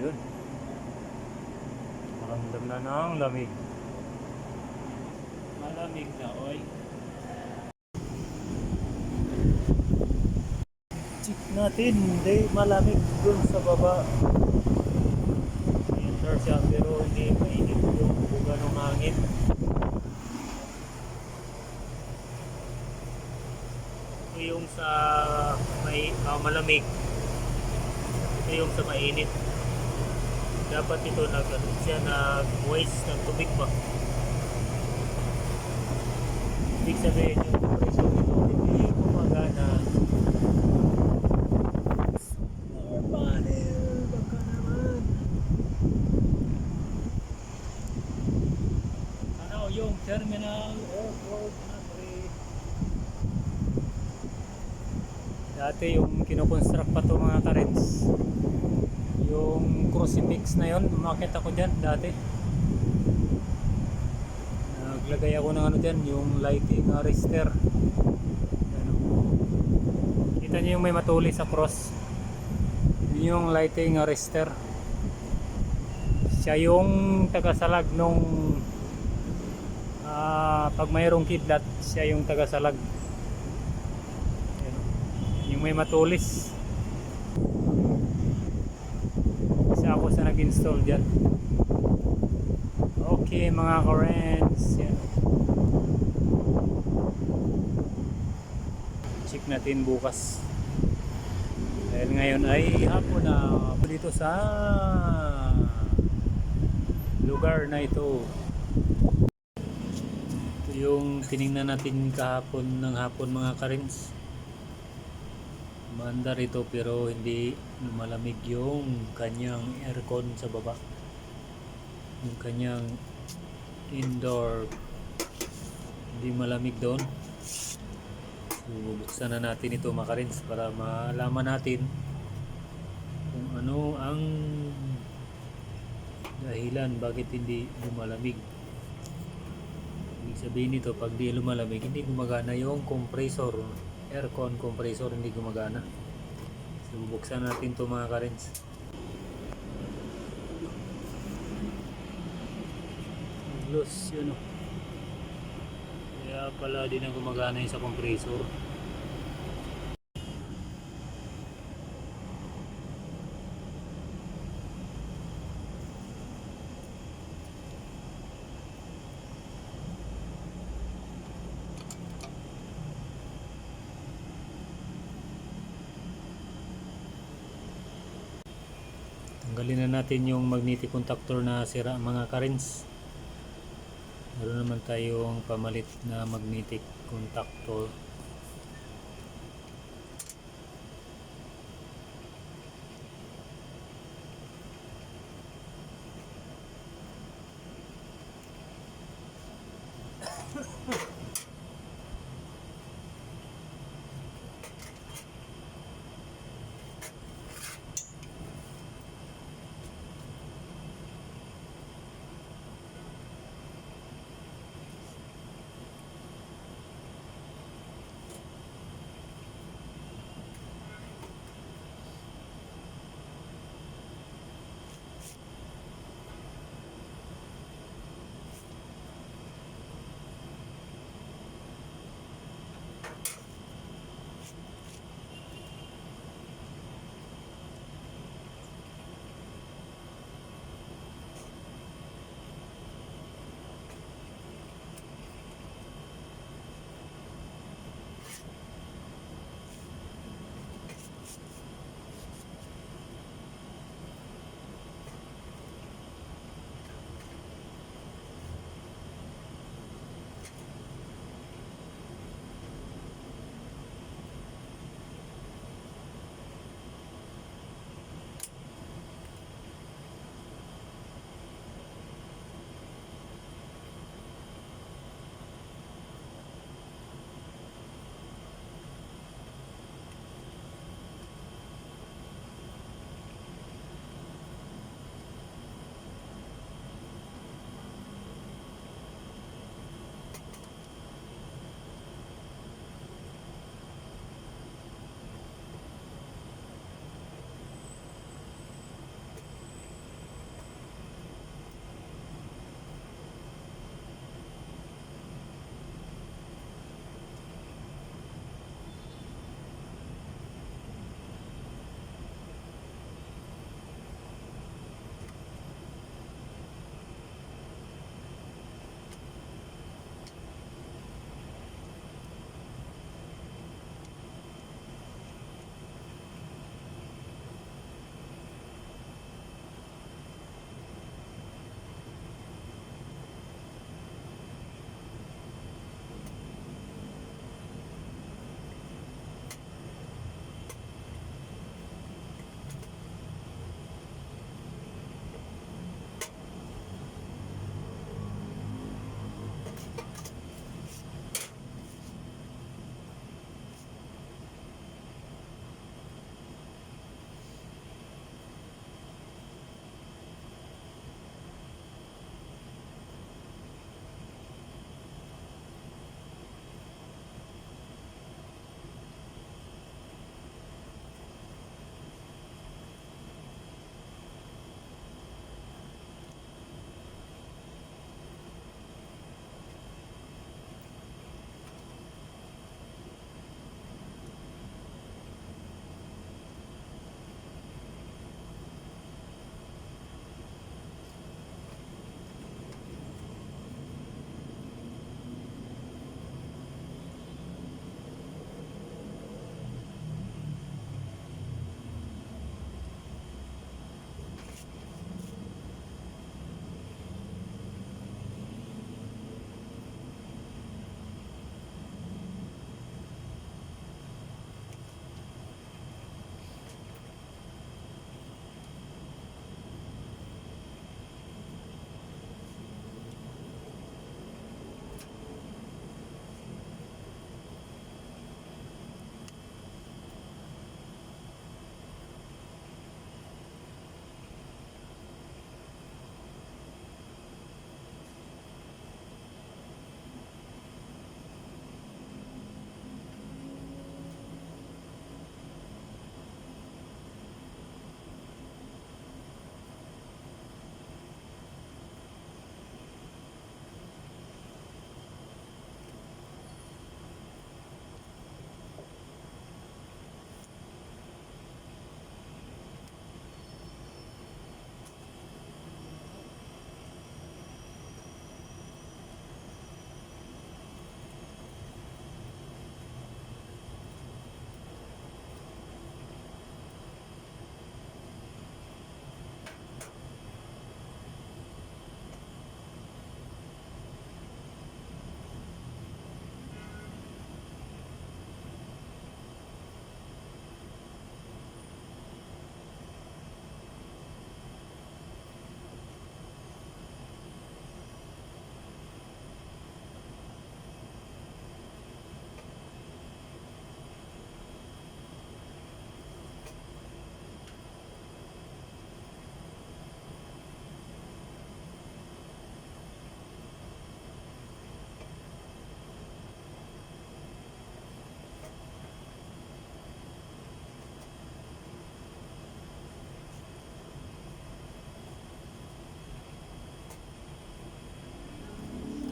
Yun. Maramdam na ng lamig. Malamig na, oy. Check natin, hindi malamig dun sa baba. Enter siya pero hindi mainit yung buga ng hangin. Ito yung sa may ah, malamig. Ito yung sa mainit. Dapat ito nag ano siya nag waste ng tubig ba. Ibig sabihin yung compressor nito hindi. Ano yung terminal airport na pre. Dati yung kinukonstruct pa to mga karens. Yung crucifix na yon, umakit ako dyan dati. Naglagay ako ng ano dyan, yung lighting arrestor. Ano. Kita niyo yung may matuli sa cross. Yun yung lighting arrestor. Siya yung tagasalag nung ah, pag mayroong kidlat, siya yung tagasalag. Ayan. Yung may matulis. Isa ako sa nag-install dyan. Okay mga karens. Yan. Check natin bukas. Dahil ngayon ay hapon na dito sa lugar na ito. Ito yung tiningnan natin kahapon ng hapon mga karens. Maandar ito pero hindi malamig yung kanyang aircon sa baba. Yung kanyang indoor hindi malamig doon. Bubuksan na natin ito mga karins para malaman natin kung ano ang dahilan bakit hindi lumalamig. Ibig sabihin nito pag di lumalamig hindi gumagana yung compressor aircon compressor hindi gumagana. So bubuksan natin to mga karins. Loose yun o. Kaya pala di na gumagana yung sa compressor. tanggalin na natin yung magnetic contactor na sira mga currents meron naman tayong pamalit na magnetic contactor Huh.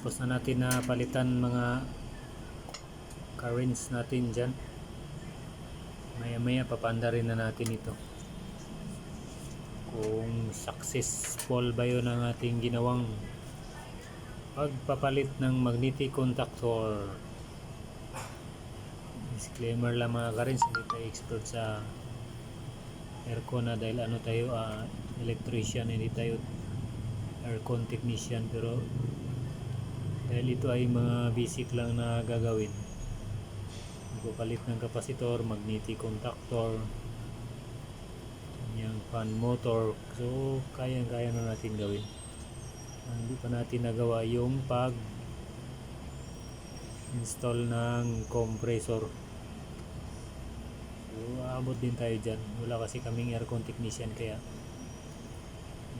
Tapos na natin na palitan mga currents natin dyan. Maya maya papanda rin na natin ito. Kung successful ba yun ang ating ginawang pagpapalit ng magnetic contactor. Disclaimer lang mga currents, hindi tayo expert sa aircon na dahil ano tayo, ah, electrician, hindi tayo aircon technician pero dahil ito ay mga basic lang na gagawin. Magpapalit ng kapasitor, magnetic contactor yung fan motor. So kaya kaya na natin gawin. Ang hindi pa natin nagawa yung pag install ng compressor. So aabot din tayo dyan. Wala kasi kaming aircon technician kaya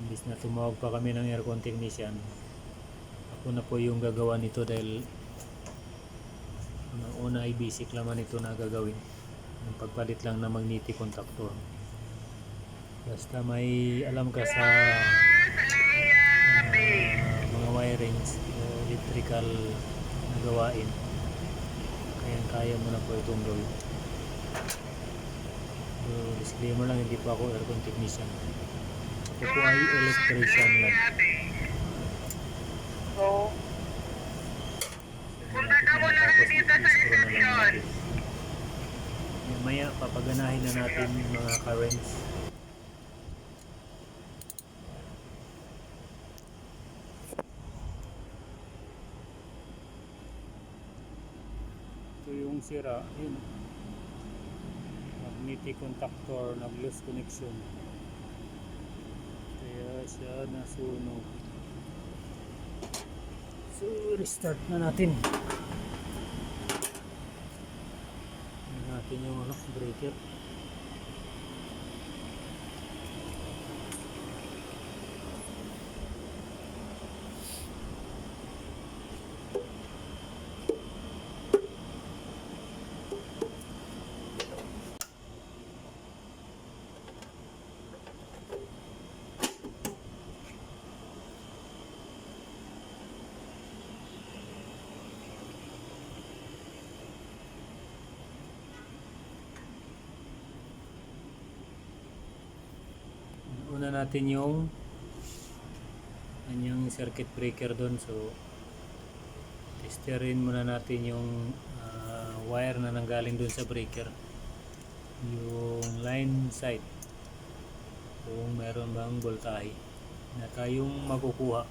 imbis na tumawag pa kami ng aircon technician ako na po yung gagawa nito dahil ang una ay basic laman ito na gagawin. Yung pagpalit lang ng magnetic contactor. Basta may alam ka sa ah, mga wirings electrical na gawain. Kaya kaya mo na po itong gawin. So, disclaimer lang hindi pa ako aircon technician. Ako po ay electrician lang So, Punta ka muna dito sa reception. Maya papaganahin na natin yung mga currents. Ito yung sira. Yun. Magnetic contactor, nag-loose connection. Kaya siya nasunog. So, restart na natin. Tingnan natin yung ano, breaker. Una natin yung kanyang circuit breaker doon. So, testerin muna natin yung ah, wire na nanggaling doon sa breaker. Yung line side. Kung meron bang voltahe na tayong makukuha.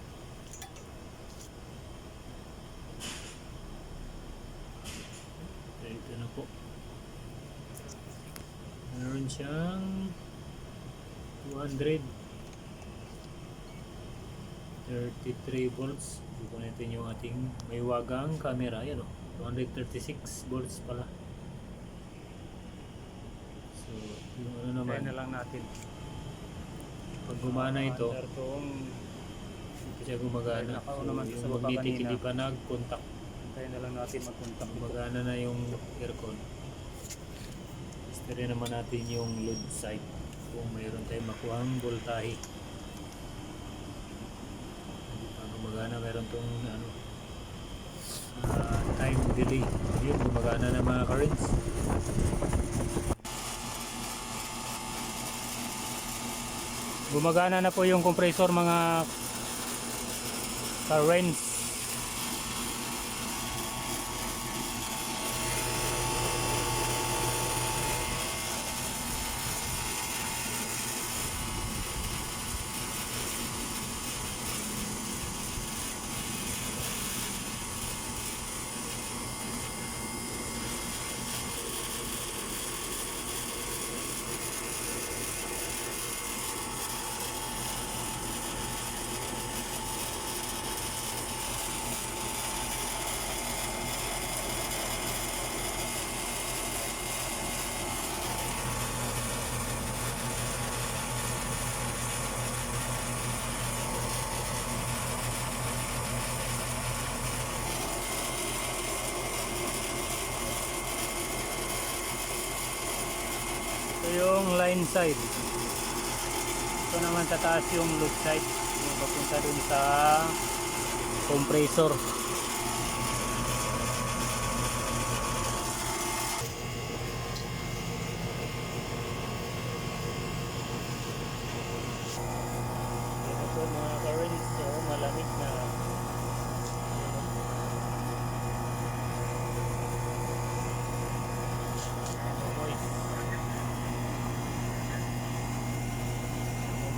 Okay, ito na po. Meron siyang 200 33 volts. Dito natin yung ating may wagang camera. Yan o 236 volts pala. So yung ano naman. Na lang natin. pag gumana ito hindi siya gumagana. So, yung magnetic hindi pa nag-contact. Antayin na lang natin mag-contact gumagana na yung aircon. Test naman natin yung load side kung mayroon tayong makuhang voltahe. Hindi pa gumagana mayroon tong ano ah, time delay. Yun gumagana na mga currents gumagana na po yung compressor mga currents Ito yung line side. Ito naman sa taas yung loop side. Yung papunta dun sa compressor. Ito po mga currents, so malamig na. Moist.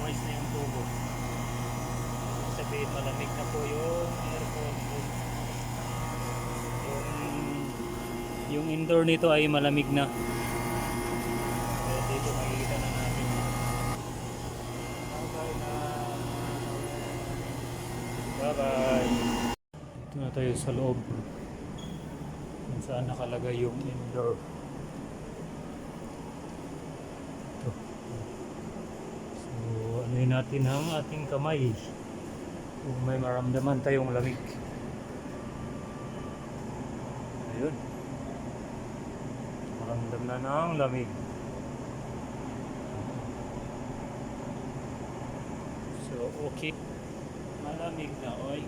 Moist na yung tubo. Ibig sabihin malamig na po yung aircon po. Yung, yung indoor nito ay malamig na. Dito na na. Bye-bye. Dito tayo sa loob. Kung saan nakalagay yung indoor. Ito. So, ano natin ang ating kamay. Kung may maramdaman tayong lamig. Ayun. Maramdam na ng lamig. So, okay. Malamig na, oy.